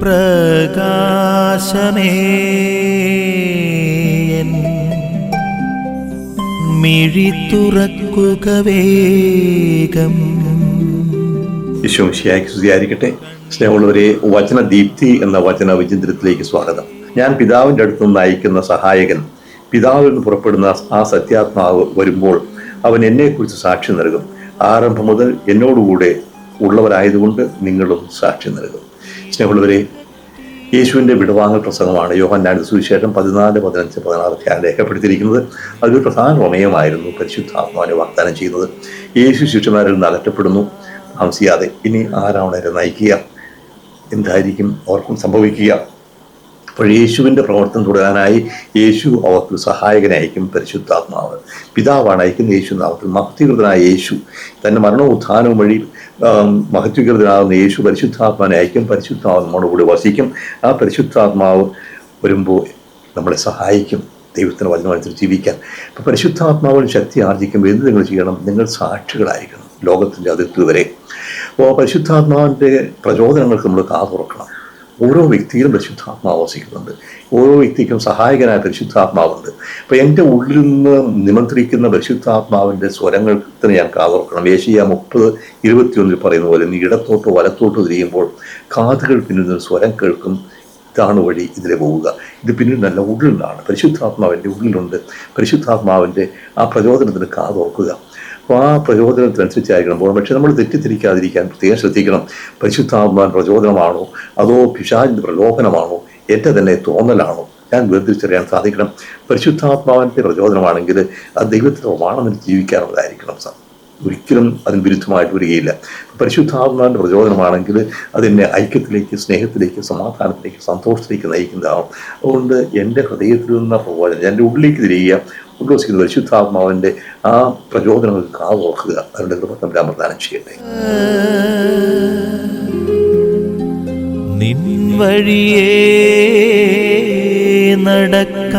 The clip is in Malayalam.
പ്രകാശമേ. മിഴി തുറക്കുക വേഗം. യശോമിശിയായി സ്തുതിയായിരിക്കട്ടെ. സ്നേഹമുള്ളവരെ വചന ദീപ്തി എന്ന വചന വിചിത്രത്തിലേക്ക് സ്വാഗതം. ഞാൻ പിതാവിന്റെ അടുത്ത് നിന്ന് അയക്കുന്ന സഹായകൻ പിതാവിൽ നിന്ന് പുറപ്പെടുന്ന ആ സത്യാത്മാവ് വരുമ്പോൾ അവൻ എന്നെക്കുറിച്ച് സാക്ഷി നൽകും. ആരംഭം മുതൽ എന്നോടുകൂടെ ഉള്ളവരായതുകൊണ്ട് നിങ്ങളും സാക്ഷി നൽകും. സ്നേഹമുള്ളവരെ യേശുവിന്റെ വിടവാങ്ങൽ പ്രസംഗമാണ് യോഹന്നാന്റെ സുവിശേഷം പതിനാല് പതിനഞ്ച് പതിനാറൊക്കെ രേഖപ്പെടുത്തിയിരിക്കുന്നത്. അതൊരു പ്രധാന പ്രമേയമായിരുന്നു പരിശുദ്ധാത്മാവിനെ വാഗ്ദാനം ചെയ്യുന്നത്. യേശു ശിഷ്യന്മാരിൽ നിന്ന് അകറ്റപ്പെടുന്നു. താമസിയാതെ ഇനി ആരാണ് അവരെ നയിക്കുക? എന്തായിരിക്കും? അവർക്കും സംഭവിക്കുക? അപ്പോൾ യേശുവിന്റെ പ്രവർത്തനം തുടരാനായി യേശു അവർക്ക് സഹായകനായിരിക്കും പരിശുദ്ധാത്മാവ്. പിതാവാണ് അയക്കുന്ന യേശു നാമത്തിൽ മഹത്വീകൃതനായ യേശു. തന്റെ മരണവും ഉത്ഥാനവും വഴി മഹത്വീകൃതനാകുന്ന യേശു പരിശുദ്ധാത്മാവിനെ അയക്കും. പരിശുദ്ധാത്മാവ് കൂടെ വസിക്കും. ആ പരിശുദ്ധാത്മാവ് വരുമ്പോൾ നമ്മളെ സഹായിക്കും. ദൈവത്തിന് വചനമനുസരിച്ച് ജീവിക്കാൻ. അപ്പോൾ പരിശുദ്ധാത്മാവിന് ശക്തി ആർജിക്കുമ്പോൾ എന്ത് നിങ്ങൾ ചെയ്യണം? നിങ്ങൾ സാക്ഷികളായിരിക്കണം ലോകത്തിന്റെ അതിർത്തി വരെ. അപ്പോൾ പരിശുദ്ധാത്മാവിന്റെ പ്രചോദനങ്ങൾക്ക് നമ്മൾ കാതുറക്കണം. ഓരോ വ്യക്തിയിലും പരിശുദ്ധാത്മാവ് വസിക്കുന്നുണ്ട്. ഓരോ വ്യക്തിക്കും സഹായകനായ പരിശുദ്ധാത്മാവുണ്ട്. അപ്പോൾ എന്റെ ഉള്ളിൽ നിന്ന് നിമന്ത്രിക്കുന്ന പരിശുദ്ധാത്മാവിന്റെ സ്വരങ്ങൾക്ക് ഞാൻ കാതോർക്കണം. ഏഷ്യ മുപ്പത് ഇരുപത്തിയൊന്നിൽ പറയുന്ന പോലെ നീ ഇടത്തോട്ട് വലത്തോട്ട് തിരിയുമ്പോൾ കാതുകൾ പിന്നിൽ നിന്ന് സ്വരം കേൾക്കും. ഇതാണ് വഴി ഇതിലെ പോവുക. ഇത് പിന്നിൽ നല്ല ഉള്ളിലാണ്. പരിശുദ്ധാത്മാവിന്റെ ഉള്ളിലുണ്ട്. പരിശുദ്ധാത്മാവിന്റെ ആ പ്രചോദനത്തിന് കാതോർക്കുക. അപ്പോൾ ആ പ്രചോദനത്തിനനുസരിച്ചായിരിക്കണം പോകണം പക്ഷെ നമ്മൾ തെറ്റിദ്ധരിക്കാതിരിക്കാൻ പ്രത്യേകം ശ്രദ്ധിക്കണം. പരിശുദ്ധാത്മാൻ പ്രചോദനമാണോ? അതോ പിശാചിന്റെ പ്രലോഭനമാണോ? എന്റെ തന്നെ തോന്നലാണോ? ഞാൻ വേർതിരിച്ചറിയാൻ സാധിക്കണം. പരിശുദ്ധാത്മാവിന്റെ പ്രചോദനമാണെങ്കിൽ അത് ദൈവത്തിന്റെ പ്രമാണം ജീവിക്കാനുള്ളതായിരിക്കണം സാർ. ഒരിക്കലും അതിന് വിരുദ്ധമായിട്ട് വരികയില്ല. പരിശുദ്ധാത്മാവിന്റെ പ്രചോദനമാണെങ്കിൽ അതെന്നെ ഐക്യത്തിലേക്ക് സ്നേഹത്തിലേക്ക് സമാധാനത്തിലേക്ക് സന്തോഷത്തിലേക്ക് നയിക്കുന്നതാവും. അതുകൊണ്ട് എന്റെ ഹൃദയത്തിൽ നിന്ന പ്രബോധനം എന്റെ ഉള്ളിലേക്ക് തിരിയുക ഉദ്ദേശിക്കുന്ന പരിശുദ്ധാത്മാവിന്റെ ആ പ്രചോദനങ്ങൾക്ക് കാതോർക്കുക. അതിന്റെ കൃപ തമ്മിൽ പ്രദാനം ചെയ്യട്ടെ. നിൻ വഴിയേ നടക്ക